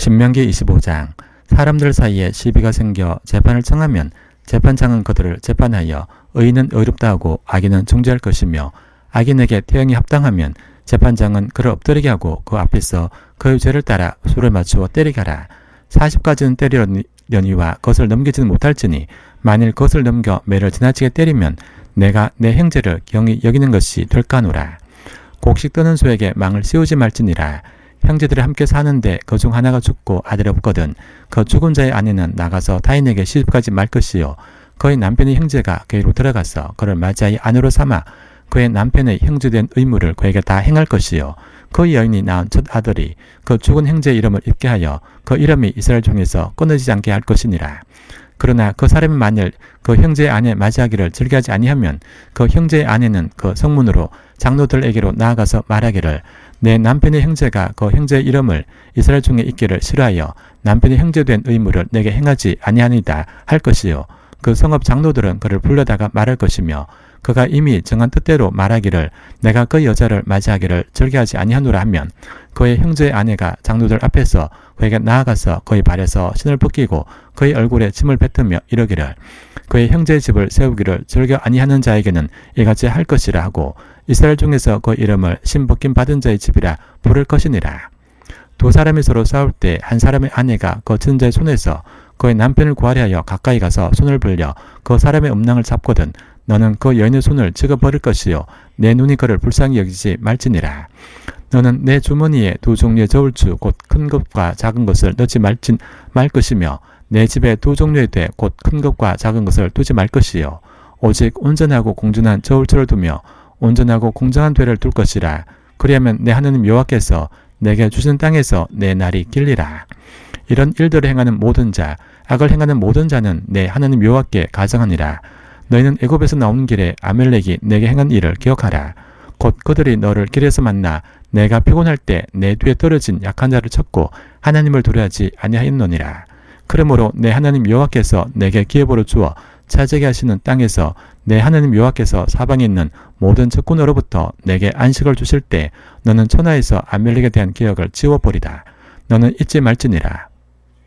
신명기 25장 사람들 사이에 시비가 생겨 재판을 청하면 재판장은 그들을 재판하여 의인은 의롭다 하고 악인은 정죄할 것이며 악인에게 태형이 합당하면 재판장은 그를 엎드리게 하고 그 앞에서 그의 죄를 따라 수를 맞추어 때리게 하라. 40까지는 때리려니와 그것을 넘기지는 못할지니 만일 그것을 넘겨 매를 지나치게 때리면 내가 내 형제를 경히 여기는 것이 될까노라. 곡식 뜨는 소에게 망을 씌우지 말지니라. 형제들이 함께 사는데 그 중 하나가 죽고 아들이 없거든 그 죽은 자의 아내는 나가서 타인에게 시집가지 말 것이요. 그의 남편의 형제가 그에로 들어가서 그를 맞이하여 아내로 삼아 그의 남편의 형제된 의무를 그에게 다 행할 것이요. 그 여인이 낳은 첫 아들이 그 죽은 형제의 이름을 잊게 하여 그 이름이 이스라엘 중에서 끊어지지 않게 할 것이니라. 그러나 그 사람이 만일 그 형제의 아내 맞이하기를 즐겨하지 아니하면 그 형제의 아내는 그 성문으로 장로들에게로 나아가서 말하기를 내 남편의 형제가 그 형제의 이름을 이스라엘 중에 있기를 싫어하여 남편의 형제된 의무를 내게 행하지 아니하니다 할 것이요. 그 성읍 장로들은 그를 불러다가 말할 것이며 그가 이미 정한 뜻대로 말하기를 내가 그 여자를 맞이하기를 즐겨하지 아니하노라 하면 그의 형제의 아내가 장로들 앞에서 그에게 나아가서 그의 발에서 신을 벗기고 그의 얼굴에 침을 뱉으며 이러기를 그의 형제의 집을 세우기를 즐겨 아니하는 자에게는 이같이 할 것이라 하고 이스라엘 중에서 그 이름을 신 벗김 받은 자의 집이라 부를 것이니라. 두 사람이 서로 싸울 때 한 사람의 아내가 그 전자의 손에서 그의 남편을 구하려 하여 가까이 가서 손을 벌려 그 사람의 음낭을 잡거든 너는 그 여인의 손을 찍어 버릴 것이요 내 눈이 그를 불쌍히 여기지 말지니라. 너는 내 주머니에 두 종류의 저울추 곧큰 것과 작은 것을 넣지 말진 말 것이며 내 집에 두 종류의 돼 곧 큰 것과 작은 것을 두지 말 것이요 오직 온전하고 공준한 저울추를 두며 온전하고 공정한 되를 둘 것이라. 그리하면 내 하나님 여호와께서 내게 주신 땅에서 내 날이 길리라. 이런 일들을 행하는 모든 자 악을 행하는 모든 자는 내 하나님 여호와께 가정하니라. 너희는 애굽에서 나오는 길에 아멜렉이 내게 행한 일을 기억하라. 곧 그들이 너를 길에서 만나 내가 피곤할 때 내 뒤에 떨어진 약한 자를 쳤고 하나님을 두려하지 아니하였노니라. 그러므로 내 하나님 여호와께서 내게 기업으로 주어 차지하게 하시는 땅에서 내 하나님 여호와께서 사방에 있는 모든 적군으로부터 내게 안식을 주실 때 너는 천하에서 아멜렉에 대한 기억을 지워버리다. 너는 잊지 말지니라.